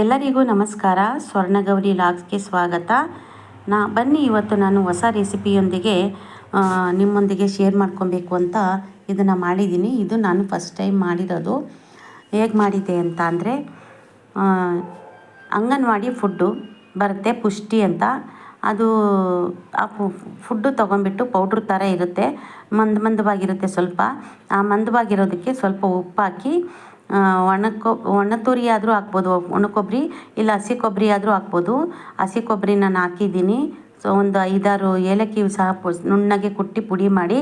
ಎಲ್ಲರಿಗೂ ನಮಸ್ಕಾರ. ಸ್ವರ್ಣಗೌರಿ ಲಾಗ್ಸ್ಗೆ ಸ್ವಾಗತ. ನಾ ಬನ್ನಿ ಇವತ್ತು ನಾನು ಹೊಸ ರೆಸಿಪಿಯೊಂದಿಗೆ ನಿಮ್ಮೊಂದಿಗೆ ಶೇರ್ ಮಾಡ್ಕೊಬೇಕು ಅಂತ ಇದನ್ನು ಮಾಡಿದ್ದೀನಿ. ಇದು ನಾನು ಫಸ್ಟ್ ಟೈಮ್ ಮಾಡಿರೋದು. ಹೇಗೆ ಮಾಡಿದ್ದೆ ಅಂತ ಅಂದರೆ ಅಂಗನವಾಡಿ ಫುಡ್ಡು ಬರುತ್ತೆ, ಪುಷ್ಟಿ ಅಂತ. ಅದು, ಆ ಫುಡ್ಡು ತೊಗೊಂಬಿಟ್ಟು ಪೌಡ್ರ್ ಥರ ಇರುತ್ತೆ. ಮಂದ, ಮಂದವಾಗಿರುತ್ತೆ ಸ್ವಲ್ಪ. ಆ ಮಂದವಾಗಿರೋದಕ್ಕೆ ಸ್ವಲ್ಪ ಉಪ್ಪು ಹಾಕಿ ಒಣ ಒಣ ತುರಿ ಆದರೂ ಹಾಕ್ಬೋದು ಒಣ ಕೊಬ್ಬರಿ ಇಲ್ಲ ಹಸಿ ಕೊಬ್ಬರಿ ಆದರೂ ಹಾಕ್ಬೋದು. ಹಸಿ ಕೊಬ್ಬರಿ ನಾನು ಹಾಕಿದ್ದೀನಿ. ಸೊ, ಒಂದು ಐದಾರು ಏಲಕ್ಕಿ ಸಹ ನುಣ್ಣಗೆ ಕುಟ್ಟಿ ಪುಡಿ ಮಾಡಿ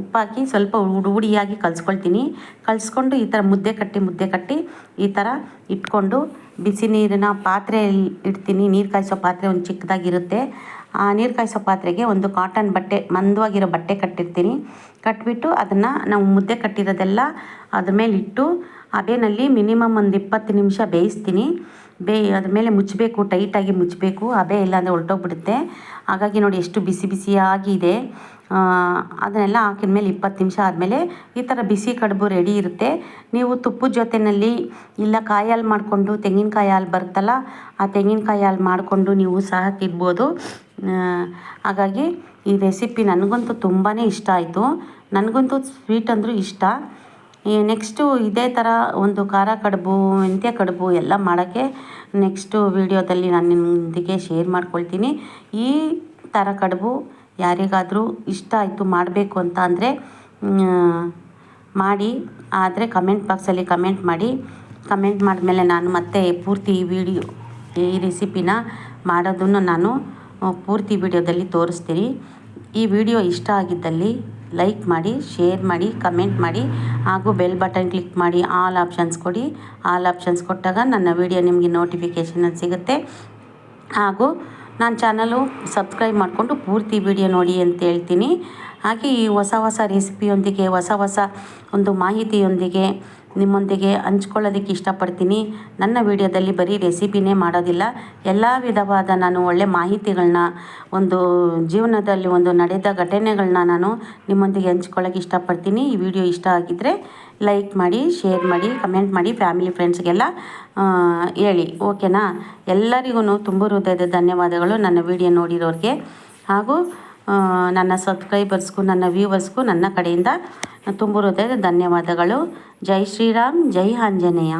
ಉಪ್ಪಾಕಿ ಸ್ವಲ್ಪ ಉಡು ಉಡಿಯಾಗಿ ಕಲಿಸ್ಕೊಳ್ತೀನಿ. ಕಲಿಸ್ಕೊಂಡು ಈ ಥರ ಮುದ್ದೆ ಕಟ್ಟಿ ಮುದ್ದೆ ಕಟ್ಟಿ ಈ ಥರ ಇಟ್ಕೊಂಡು ಬಿಸಿ ನೀರಿನ ಪಾತ್ರೆಯಲ್ಲಿ ಇಡ್ತೀನಿ. ನೀರು ಕಾಯಿಸೋ ಪಾತ್ರೆ ಒಂದು ಚಿಕ್ಕದಾಗಿರುತ್ತೆ. ಆ ನೀರು ಕಾಯಿಸೋ ಪಾತ್ರೆಗೆ ಒಂದು ಕಾಟನ್ ಬಟ್ಟೆ, ಮಂದವಾಗಿರೋ ಬಟ್ಟೆ ಕಟ್ಟಿರ್ತೀನಿ. ಕಟ್ಬಿಟ್ಟು ಅದನ್ನು ನಾವು ಮುದ್ದೆ ಕಟ್ಟಿರೋದೆಲ್ಲ ಅದ್ರ ಮೇಲೆ ಇಟ್ಟು ಅದೇನಲ್ಲಿ ಮಿನಿಮಮ್ ಒಂದು ಇಪ್ಪತ್ತು ನಿಮಿಷ ಬೇಯಿಸ್ತೀನಿ. ಬೇ ಅದ್ರ ಮೇಲೆ ಮುಚ್ಚಬೇಕು ಟೈಟಾಗಿ ಮುಚ್ಚಬೇಕು ಅಬೆ ಇಲ್ಲಾಂದರೆ ಹೊರಟೋಗ್ಬಿಡುತ್ತೆ. ಹಾಗಾಗಿ ನೋಡಿ ಎಷ್ಟು ಬಿಸಿ ಬಿಸಿಯಾಗಿದೆ ಅದನ್ನೆಲ್ಲ ಹಾಕಿದ ಮೇಲೆ ಇಪ್ಪತ್ತು ನಿಮಿಷ ಆದಮೇಲೆ ಈ ಥರ ಬಿಸಿ ಕಡುಬು ರೆಡಿ ಇರುತ್ತೆ. ನೀವು ತುಪ್ಪದ ಜೊತೆಯಲ್ಲಿ ಇಲ್ಲ ಕಾಯಿ ಹಾಲು ಮಾಡಿಕೊಂಡು ತೆಂಗಿನಕಾಯಿ ಹಾಲು ಬರುತ್ತಲ್ಲ, ಆ ತೆಂಗಿನಕಾಯಿ ಹಾಲು ಮಾಡಿಕೊಂಡು ನೀವು ಸಹ ತಿನ್ಬೋದು. ಹಾಗಾಗಿ ಈ ರೆಸಿಪಿ ನನಗಂತೂ ತುಂಬಾ ಇಷ್ಟ ಆಯಿತು. ನನಗಂತೂ ಸ್ವೀಟ್ ಅಂದರೂ ಇಷ್ಟ. ನೆಕ್ಸ್ಟು ಇದೇ ಥರ ಒಂದು ಖಾರ ಕಡುಬು, ಮೆಂತ್ಯ ಕಡುಬು ಎಲ್ಲ ಮಾಡೋಕ್ಕೆ ನೆಕ್ಸ್ಟು ವೀಡಿಯೋದಲ್ಲಿ ನಾನು ನಿಮ್ಮೊಂದಿಗೆ ಶೇರ್ ಮಾಡ್ಕೊಳ್ತೀನಿ. ಈ ಥರ ಕಡುಬು ಯಾರಿಗಾದರೂ ಇಷ್ಟ ಆಯಿತು ಮಾಡಬೇಕು ಅಂತ ಅಂದರೆ ಮಾಡಿ. ಆದರೆ ಕಮೆಂಟ್ ಬಾಕ್ಸಲ್ಲಿ ಕಮೆಂಟ್ ಮಾಡಿ. ಕಮೆಂಟ್ ಮಾಡಿದ್ಮೇಲೆ ನಾನು ಮತ್ತೆ ಪೂರ್ತಿ ವಿಡಿಯೋ, ಈ ರೆಸಿಪಿನ ಮಾಡೋದನ್ನು ನಾನು ಪೂರ್ತಿ ವಿಡಿಯೋದಲ್ಲಿ ತೋರಿಸ್ತೀನಿ. ಈ ವಿಡಿಯೋ ಇಷ್ಟ ಆಗಿದ್ದಲ್ಲಿ ಲೈಕ್ ಮಾಡಿ ಶೇರ್ ಮಾಡಿ ಕಮೆಂಟ್ ಮಾಡಿ, ಹಾಗೂ ಬೆಲ್ ಬಟನ್ ಕ್ಲಿಕ್ ಮಾಡಿ ಆಲ್ ಆಪ್ಷನ್ಸ್ ಕೊಡಿ. ಆಲ್ ಆಪ್ಷನ್ಸ್ ಕೊಟ್ಟಾಗ ನನ್ನ ವಿಡಿಯೋ ನಿಮಗೆ ನೋಟಿಫಿಕೇಷನಲ್ಲಿ ಸಿಗುತ್ತೆ. ಹಾಗೂ ನನ್ನ ಚಾನಲು ಸಬ್ಸ್ಕ್ರೈಬ್ ಮಾಡಿಕೊಂಡು ಪೂರ್ತಿ ವಿಡಿಯೋ ನೋಡಿ ಅಂತ ಹೇಳ್ತೀನಿ. ಹಾಗೆ ಈ ಹೊಸ ಹೊಸ ರೆಸಿಪಿಯೊಂದಿಗೆ ಹೊಸ ಹೊಸ ಒಂದು ಮಾಹಿತಿಯೊಂದಿಗೆ ನಿಮ್ಮೊಂದಿಗೆ ಹಂಚ್ಕೊಳ್ಳೋದಕ್ಕೆ ಇಷ್ಟಪಡ್ತೀನಿ. ನನ್ನ ವಿಡಿಯೋದಲ್ಲಿ ಬರೀ ರೆಸಿಪಿನೇ ಮಾಡೋದಿಲ್ಲ. ಎಲ್ಲ ವಿಧವಾದ ನಾನು ಒಳ್ಳೆ ಮಾಹಿತಿಗಳನ್ನ ಒಂದು ಜೀವನದಲ್ಲಿ ಒಂದು ನಡೆದ ಘಟನೆಗಳನ್ನ ನಾನು ನಿಮ್ಮೊಂದಿಗೆ ಹಂಚ್ಕೊಳ್ಳೋಕೆ ಇಷ್ಟಪಡ್ತೀನಿ. ಈ ವಿಡಿಯೋ ಇಷ್ಟ ಆಗಿದ್ದರೆ ಲೈಕ್ ಮಾಡಿ, ಶೇರ್ ಮಾಡಿ, ಕಮೆಂಟ್ ಮಾಡಿ, ಫ್ಯಾಮಿಲಿ ಫ್ರೆಂಡ್ಸ್ಗೆಲ್ಲ ಹೇಳಿ. ಓಕೆನಾ? ಎಲ್ಲರಿಗೂ ತುಂಬ ಹೃದಯದ ಧನ್ಯವಾದಗಳು ನನ್ನ ವಿಡಿಯೋ ನೋಡಿರೋರಿಗೆ. ಹಾಗೂ ನನ್ನ ಸಬ್ಸ್ಕ್ರೈಬರ್ಸ್ಗೂ, ನನ್ನ ವ್ಯೂವರ್ಸ್ಗೂ ನನ್ನ ಕಡೆಯಿಂದ ತುಂಬ ಹೃದಯದ ಧನ್ಯವಾದಗಳು. ಜೈ ಶ್ರೀರಾಮ್ ಜೈ ಆಂಜನೇಯ.